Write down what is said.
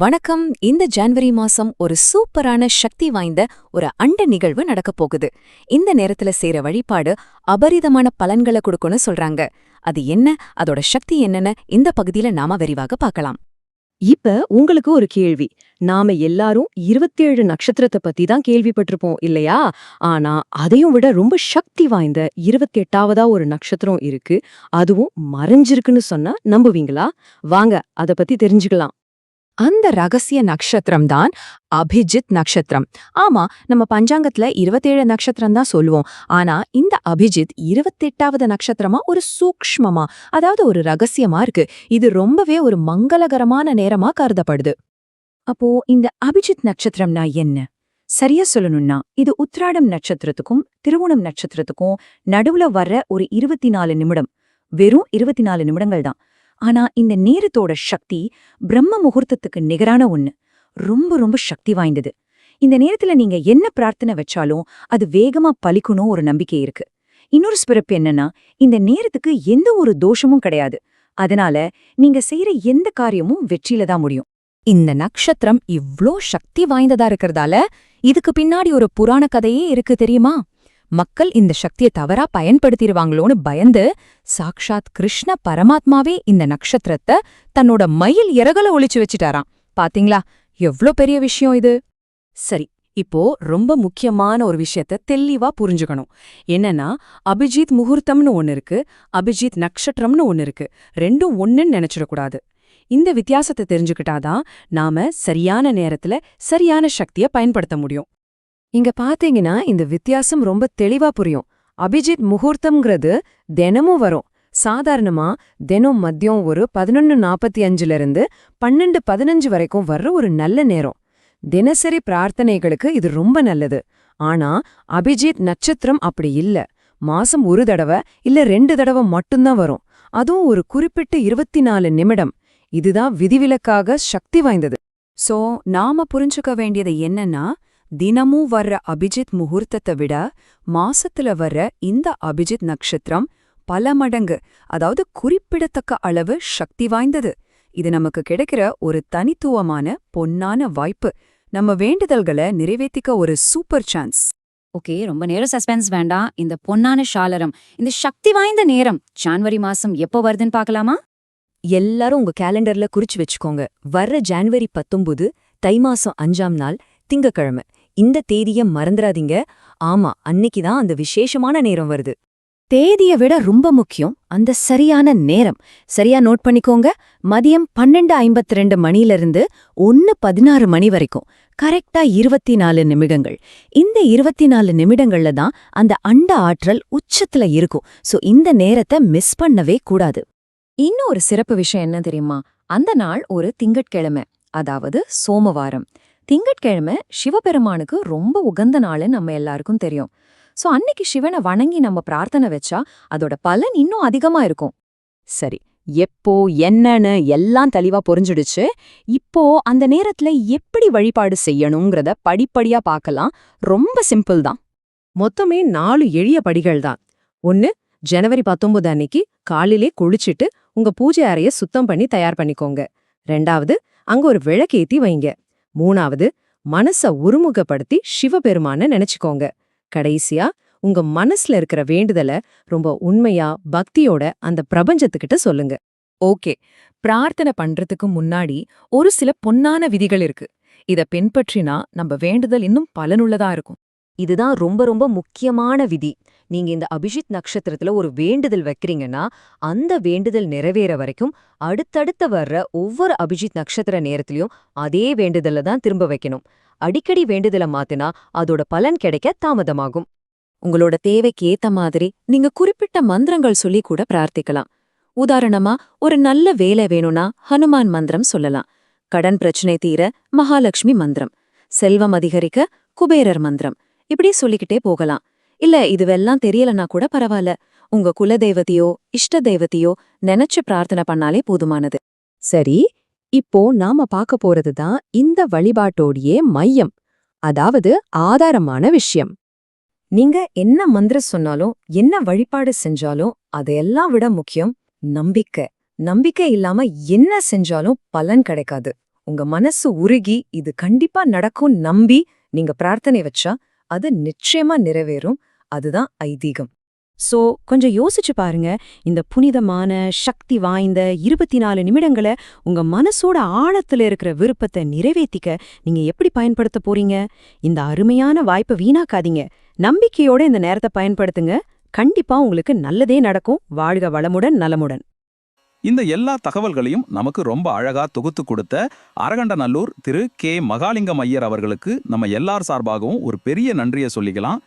வணக்கம். இந்த ஜான்வரி மாசம் ஒரு சூப்பரான சக்தி வாய்ந்த ஒரு அண்ட நிகழ்வு நடக்கப் போகுது. இந்த நேரத்துல செய்யற வழிபாடு அபரிதமான பலன்களை கொடுக்கும்னு சொல்றாங்க. அது என்ன? அதோட சக்தி என்னன்னு இந்த பகுதியில நாம விரிவாக பார்க்கலாம். இப்ப உங்களுக்கு ஒரு கேள்வி. நாம எல்லாரும் இருபத்தேழு நட்சத்திரத்தை பத்தி தான் கேள்விப்பட்டிருப்போம் இல்லையா? ஆனா அதையும் விட ரொம்ப சக்தி வாய்ந்த இருபத்தெட்டாவதா ஒரு நட்சத்திரம் இருக்கு. அதுவும் மறைஞ்சிருக்குன்னு சொன்னா நம்புவீங்களா? வாங்க அத பத்தி தெரிஞ்சுக்கலாம். அந்த ரகசிய நட்சத்திரம் தான் அபிஜித் நட்சத்திரம் ஆமா நம்ம பஞ்சாங்கத்துல இருபத்தேழு நட்சத்திரம் தான் சொல்லுவோம். ஆனா இந்த அபிஜித் இருபத்தெட்டாவது நட்சத்திரமா ஒரு சூக்ஷ்மமா அதாவது ஒரு ரகசியமா இருக்கு. இது ரொம்பவே ஒரு மங்களகரமான நேரமா கருதப்படுது. அப்போ இந்த அபிஜித் நட்சத்திரம்னா என்ன? சரியா சொல்லணும்னா இது உத்ராடம் நட்சத்திரத்துக்கும் திருவோணம் நட்சத்திரத்துக்கும் நடுவுல வர்ற ஒரு இருபத்தி நாலு நிமிடம். வெறும் இருபத்தி நாலு நிமிடங்கள் தான் ஆனா இந்த நேரத்தோட சக்தி பிரம்ம முகூர்த்தத்துக்கு நிகரான ஒண்ணு. ரொம்ப ரொம்ப சக்தி வாய்ந்தது. இந்த நேரத்துல நீங்க என்ன பிரார்த்தனை வச்சாலும் அது வேகமா பலிக்கணும் ஒரு நம்பிக்கை இருக்கு. இன்னொரு சிறப்பு என்னன்னா இந்த நேரத்துக்கு எந்த ஒரு தோஷமும் கிடையாது. அதனால நீங்க செய்யற எந்த காரியமும் வெற்றியில தான் முடியும். இந்த நட்சத்திரம் இவ்ளோ சக்தி வாய்ந்ததா இருக்கிறதால இதுக்கு பின்னாடி ஒரு புராண கதையே இருக்கு தெரியுமா? மக்கள் இந்த சக்தியை தவறா பயன்படுத்திடுவாங்களோன்னு பயந்து சாக்ஷாத் கிருஷ்ண பரமாத்மாவே இந்த நட்சத்திரத்தை தன்னோட மயில் இறகல ஒழிச்சு வச்சிட்டாராம். பாத்தீங்களா? எவ்ளோ பெரிய விஷயம் இது? சரி இப்போ ரொம்ப முக்கியமான ஒரு விஷயத்த தெளிவா புரிஞ்சுக்கணும். என்னன்னா அபிஜித் முகூர்த்தம்னு ஒன்னு இருக்கு அபிஜித் நட்சத்திரம்னு ஒன்னு இருக்கு. ரெண்டும் ஒண்ணுன்னு நினைச்சிடக்கூடாது. இந்த வித்தியாசத்தை தெரிஞ்சுக்கிட்டாதான் நாம சரியான நேரத்துல சரியான சக்திய பயன்படுத்த முடியும். இங்க பாத்தீங்கன்னா இந்த வித்தியாசம் ரொம்ப தெளிவா புரியும். அபிஜித் முகூர்த்தம்ங்கிறது தினமும் வரும். சாதாரணமா தினம் மதியம் ஒரு பதினொன்னு நாப்பத்தி அஞ்சுல இருந்து பன்னெண்டு பதினஞ்சு வரைக்கும் வர்ற ஒரு நல்ல நேரம். தினசரி பிரார்த்தனைகளுக்கு இது ரொம்ப நல்லது. ஆனா அபிஜித் நட்சத்திரம் அப்படி இல்ல. மாசம் ஒரு தடவை இல்ல ரெண்டு தடவை மட்டும்தான் வரும். அதுவும் ஒரு குறிப்பிட்ட இருபத்தி நாலு நிமிடம். இதுதான் விதிவிலக்காக சக்தி வாய்ந்தது. சோ நாம புரிஞ்சுக்க வேண்டியது என்னன்னா தினமும் வர்ற அபிஜித் முகூர்த்தத்தை விட மாசத்துல வர்ற இந்த அபிஜித் நட்சத்திரம் பல மடங்கு அதாவது குறிப்பிடத்தக்க அளவு சக்தி வாய்ந்தது. இது நமக்கு கிடைக்கிற ஒரு தனித்துவமான பொன்னான வாய்ப்பு. நம்ம வேண்டுதல்களை நிறைவேத்திக்க ஒரு சூப்பர் சான்ஸ். ஓகே ரொம்ப நேரம் சஸ்பென்ஸ் வேண்டாம். இந்த பொன்னான ஷாலரம் இந்த சக்தி வாய்ந்த நேரம் ஜான்வரி மாசம் எப்போ வருதுன்னு பார்க்கலாமா? எல்லாரும் உங்க கேலண்டர்ல குறிச்சு வச்சுக்கோங்க. வர்ற ஜான்வரி பத்தொன்பது தை மாசம் அஞ்சாம் நாள் திங்கக்கிழமை இந்த தேதிய மறந்துடாதீங்க ஆமா அன்னைக்கு தான் அந்த விசேஷமான நேரம் வருது. தேதியை விட ரொம்ப முக்கியம் அந்த சரியான நேரம். சரியா நோட் பண்ணிக்கோங்க. மதியம் பன்னெண்டு ஐம்பத்தி ரெண்டு மணியிலிருந்து ஒன்னு பதினாறு மணி வரைக்கும். கரெக்டா இருபத்தி நாலு நிமிடங்கள். இந்த இருபத்தி நாலு நிமிடங்கள்ல தான் அந்த அண்ட ஆற்றல் உச்சத்துல இருக்கும். சோ இந்த நேரத்தை மிஸ் பண்ணவே கூடாது. இன்னும் ஒரு சிறப்பு விஷயம் என்ன தெரியுமா? அந்த நாள் ஒரு திங்கட்கிழமை அதாவது சோமவாரம். திங்கட்கிழமை சிவபெருமானுக்கு ரொம்ப உகந்த நாள்னு நம்ம எல்லாருக்கும் தெரியும். சோ அன்னைக்கு சிவனை வணங்கி நம்ம பிரார்த்தனை வச்சா அதோட பலன் இன்னும் அதிகமா இருக்கும். சரி எப்போ என்னன்னு எல்லாம் தெளிவா புரிஞ்சிடுச்சு. இப்போ அந்த நேரத்துல எப்படி வழிபாடு செய்யணுங்கிறத படிப்படியா பார்க்கலாம். ரொம்ப சிம்பிள் தான். மொத்தமே நாலு எளிய படிகள் தான். ஒன்னு ஜனவரி பத்தொன்பது அன்னைக்கு காலிலே குளிச்சிட்டு உங்க பூஜை அறைய சுத்தம் பண்ணி தயார் பண்ணிக்கோங்க. ரெண்டாவது அங்க ஒரு விளக்கேத்தி வைங்க. மூணாவது மனச ஒருமுகப்படுத்தி சிவபெருமான நினைச்சுக்கோங்க. கடைசியா உங்க மனசுல இருக்கிற வேண்டுதல ரொம்ப உண்மையா பக்தியோட அந்த பிரபஞ்சத்துக்கிட்ட சொல்லுங்க. ஓகே பிரார்த்தனை பண்றதுக்கு முன்னாடி ஒரு சில பொன்னான விதிகள் இருக்கு. இத பின்பற்றினா நம்ம வேண்டுதல் இன்னும் பலனுள்ளதா இருக்கும். இதுதான் ரொம்ப ரொம்ப முக்கியமான விதி. நீங்க இந்த அபிஜித் நட்சத்திரத்துல ஒரு வேண்டுதல் வைக்கிறீங்கன்னா அந்த வேண்டுதல் நிறைவேற வரைக்கும் அடுத்தடுத்த வர்ற ஒவ்வொரு அபிஜித் நட்சத்திர நேரத்திலயும் அதே வேண்டுதல தான் திரும்ப வைக்கணும். அடிக்கடி வேண்டுதல மாத்தினா அதோட பலன் கிடைக்க தாமதமாகும். உங்களோட தேவைக்கு ஏத்த மாதிரி நீங்க குறிப்பிட்ட மந்திரங்கள் சொல்லி கூட பிரார்த்திக்கலாம். உதாரணமா ஒரு நல்ல வேலை வேணும்னா ஹனுமான் மந்திரம் சொல்லலாம். கடன் பிரச்சனை தீர மகாலட்சுமி மந்திரம். செல்வம் அதிகரிக்க குபேரர் மந்திரம். இப்படி சொல்லிக்கிட்டே போகலாம். இல்ல இதுவெல்லாம் தெரியலனா கூட பரவாயில்ல உங்க குலதெய்வத்தையோ இஷ்ட தெய்வத்தையோ நினைச்சு பிரார்த்தனை பண்ணாலே போதுமானது. சரி இப்போ நாம பார்க்க போறது தான் இந்த வழிபாட்டோடைய மையம். அதாவது ஆதாரமான விஷயம். நீங்க என்ன மந்திர சொன்னாலும் என்ன வழிபாடு செஞ்சாலும் அதையெல்லாம் விட முக்கியம் நம்பிக்கை. நம்பிக்கை இல்லாம என்ன செஞ்சாலும் பலன் கிடைக்காது. உங்க மனசு உருகி இது கண்டிப்பா நடக்கும் நம்பி நீங்க பிரார்த்தனை வச்சா அது நிச்சயமா நிறைவேறும். அதுதான் ஐதீகம். சோ கொஞ்சம் யோசிச்சு பாருங்க இந்த புனிதமான சக்தி வாய்ந்த இருபத்தி நாலு நிமிடங்களை உங்க மனசோட ஆழத்துல இருக்கிற விருப்பத்தை நிறைவேத்திக்க நீங்க எப்படி பயன்படுத்த போறீங்க? இந்த அருமையான வாய்ப்பை வீணாக்காதீங்க. நம்பிக்கையோட இந்த நேரத்தை பயன்படுத்துங்க. கண்டிப்பா உங்களுக்கு நல்லதே நடக்கும். வாழ்க வளமுடன் நலமுடன். இந்த எல்லா தகவல்களையும் நமக்கு ரொம்ப அழகா தொகுத்து கொடுத்த அரகண்டநல்லூர் திரு கே மகாலிங்கம் ஐயர் அவர்களுக்கு நம்ம எல்லார் சார்பாகவும் ஒரு பெரிய நன்றியை சொல்லிக்கலாம்.